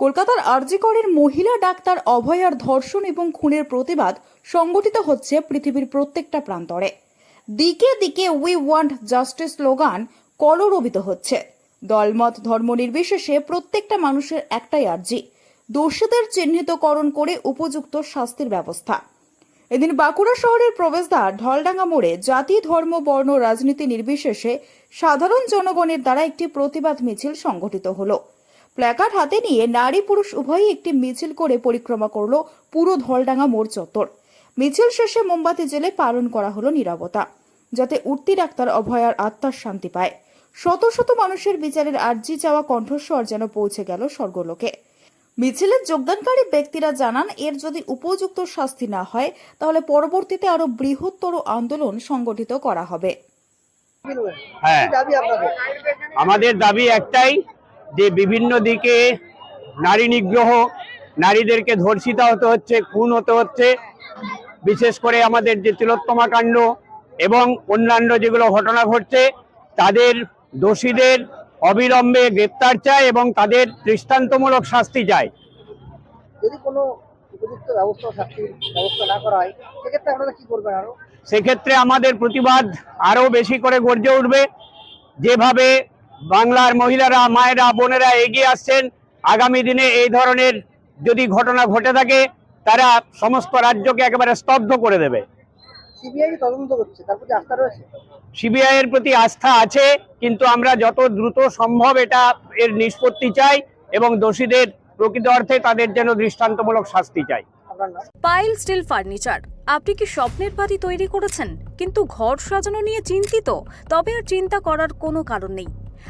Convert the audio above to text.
কলকাতার আরজিকরের মহিলা ডাক্তার অভয়ার ধর্ষণ এবং খুনের প্রতিবাদ সংগঠিত হচ্ছে পৃথিবীর প্রত্যেকটা প্রান্তরে। দিকে দিকে উই ওয়ান্ট জাস্টিস স্লোগান কলরবিত হচ্ছে। দলমত ধর্ম নির্বিশেষে প্রত্যেকটা মানুষের একটাই আর্জি, দোষীদের চিহ্নিতকরণ করে উপযুক্ত শাস্তির ব্যবস্থা। এদিন বাঁকুড়া শহরের প্রবেশদ্বার ঢলডাঙ্গা মোড়ে জাতি, ধর্ম, বর্ণ, রাজনীতি নির্বিশেষে সাধারণ জনগণের দ্বারা একটি প্রতিবাদ মিছিল সংগঠিত হলো। প্ল্যাকার্ড হাতে নিয়ে নারী পুরুষ উভয়ই একটি মিছিল করে পরিক্রমা করল পুরো ধলডাঙ্গা মোড় চত্বর। মিছিল শেষে মোমবাতি জেলে পালন করা হলো নীরবতা যাতে উঠতি ডাক্তার অভয়ার আত্মার শান্তি পায়। শত শত মানুষের বিচারের আর্জি চাওয়া কণ্ঠস্বর যেন পৌঁছে গেল স্বর্গলোকে। মিছিলে যোগদানকারী ব্যক্তিরা জানান এর যদি উপযুক্ত শাস্তি না হয় তাহলে পরবর্তীতে আরও বৃহত্তর আন্দোলন সংগঠিত করা হবে। হ্যাঁ। আমাদের দাবি একটাই যে বিভিন্ন দিকে নারী নিগ্রহ নারীদেরকে ধর্ষিত হতে হচ্ছে খুন হতে হচ্ছে। বিশেষ করে আমাদের যে তিলোত্তমা কাণ্ড এবং অন্যান্য যেগুলো ঘটনা ঘটছে তাদের দোষীদের অবিলম্বে গ্রেপ্তার চায় এবং তাদের দৃষ্টান্তমূলক শাস্তি চায়। যদি কোনো উপযুক্ত ব্যবস্থা শাস্তির ব্যবস্থা না করা হয় সেক্ষেত্রে আপনারা কি করবেন আরও? সেক্ষেত্রে আমাদের প্রতিবাদ আরও বেশি করে গর্জে উঠবে। যেভাবে বাংলার মহিলারা মায়েরা বোনেরা এগিয়ে আসছেন। আগামী দিনে এই ধরনের যদি ঘটনা ঘটে থাকে তারা সমস্ত রাজ্যকে একেবারে স্তব্ধ করে দেবে। সিবিআই এর প্রতি আস্থা আছে কিন্তু আমরা যত দ্রুত সম্ভব এটা এর নিষ্পত্তি চাই এবং দোষীদের প্রকৃত অর্থে তাদের যেন দৃষ্টান্তমূলক শাস্তি চাই। Pile steel furniture. আপনি কি স্বপ্নের বাড়ি তৈরি করেছেন? কিন্তু ঘর সাজানো নিয়ে চিন্তিত। তবে আর চিন্তা করার কোনো কারণ নেই।